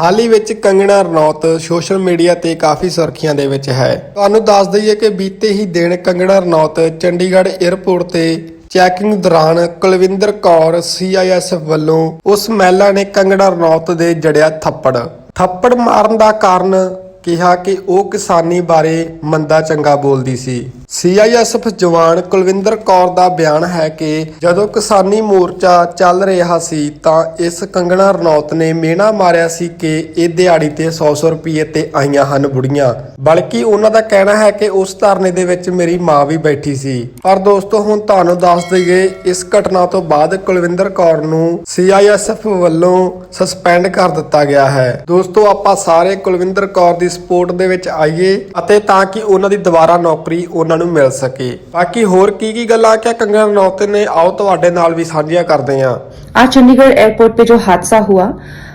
ਹਾਲ ਹੀ ਵਿੱਚ ਕੰਗਣਾ Ranaut social media ਤੇ ਕਾਫੀ ਸੁਰਖੀਆਂ ਦੇ ਵਿੱਚ ਹੈ। ਤੁਹਾਨੂੰ ਦੱਸ ਦਈਏ ਕਿ ਬੀਤੇ ਹੀ ਦਿਨ ਕੰਗਣਾ ਰਣੌਤ ਚੰਡੀਗੜ੍ਹ 에ਅਰਪੋਰਟ ਤੇ ਚੈਕਿੰਗ ਦੌਰਾਨ ਕੁਲਵਿੰਦਰ ਕੌਰ ਸੀਆਈਐਸਐਫ ਵੱਲੋਂ ਉਸ ਮਹਿਲਾ ਨੇ ਕੰਗਣਾ ਰਣੌਤ ਦੇ ਜੜਿਆ ਥੱਪੜ। ਥੱਪੜ ਮਾਰਨ ਦਾ ਕਾਰਨ ਕਿਹਾ ਕਿ ਉਹ ਕਿਸਾਨੀ ਬਾਰੇ ਮੰਦਾ ਚੰਗਾ ਬੋਲਦੀ ਸੀ। ਸੀਆਈਐਸਐਫ ਜਵਾਨ ਕੁਲਵਿੰਦਰ ਕੌਰ ਦਾ ਬਿਆਨ ਹੈ ਕਿ ਜਦੋਂ ਕਿਸਾਨੀ ਮੋਰਚਾ ਚੱਲ ਰਿਹਾ ਸੀ ਤਾਂ ਇਸ ਕੰਗਣਾ ਰਣੌਤ ਨੇ ਮੇਣਾ ਮਾਰਿਆ ਸੀ ਕਿ ਇਹ ਦਿਹਾੜੀ ਤੇ 100-100 ਰੁਪਏ ਤੇ ਆਈਆਂ ਹਨ ਬੁੜੀਆਂ। ਬਲਕਿ ਉਹਨਾਂ ਦਾ ਕਹਿਣਾ ਹੈ ਕਿ ਉਸ ਧਰਨੇ ਦੇ ਵਿੱਚ ਮੇਰੀ ਮਾਂ ਵੀ ਬੈਠੀ ਸੀ। ਪਰ ਦੋਸਤੋ, ਹੁਣ ਤੁਹਾਨੂੰ ਦੱਸ ਦਈਏ, ਇਸ ਘਟਨਾ ਤੋਂ ਬਾਅਦ ਕੁਲਵਿੰਦਰ ਕੌਰ ਨੂੰ ਸੀਆਈਐਸਐਫ ਵੱਲੋਂ ਸਸਪੈਂਡ ਕਰ ਦਿੱਤਾ ਗਿਆ ਹੈ। ਦੋਸਤੋ, ਆਪਾਂ ਸਾਰੇ ਕੁਲਵਿੰਦਰ ਕੌਰ ਦੀ ਸਪੋਰਟ ਦੇ ਵਿੱਚ ਆਈਏ ਅਤੇ ਤਾਂ ਕਿ ਉਹਨਾਂ ਦੀ ਦੁਬਾਰਾ ਨੌਕਰੀ ਉਹਨਾਂ ਨੂੰ ਮਿਲ ਸਕੇ ਬਾਕੀ ਹੋਰ ਕੀ ਕੀ ਗੱਲਾਂ ਕਿ ਕੰਗਨਾ ਰਣੌਤ ਨੇ ਆਓ ਤੁਹਾਡੇ ਨਾਲ ਵੀ ਸਾਂਝੀਆਂ ਕਰਦੇ ਹਾਂ आज चंडीगढ़ एयरपोर्ट पे जो हादसा हुआ अ,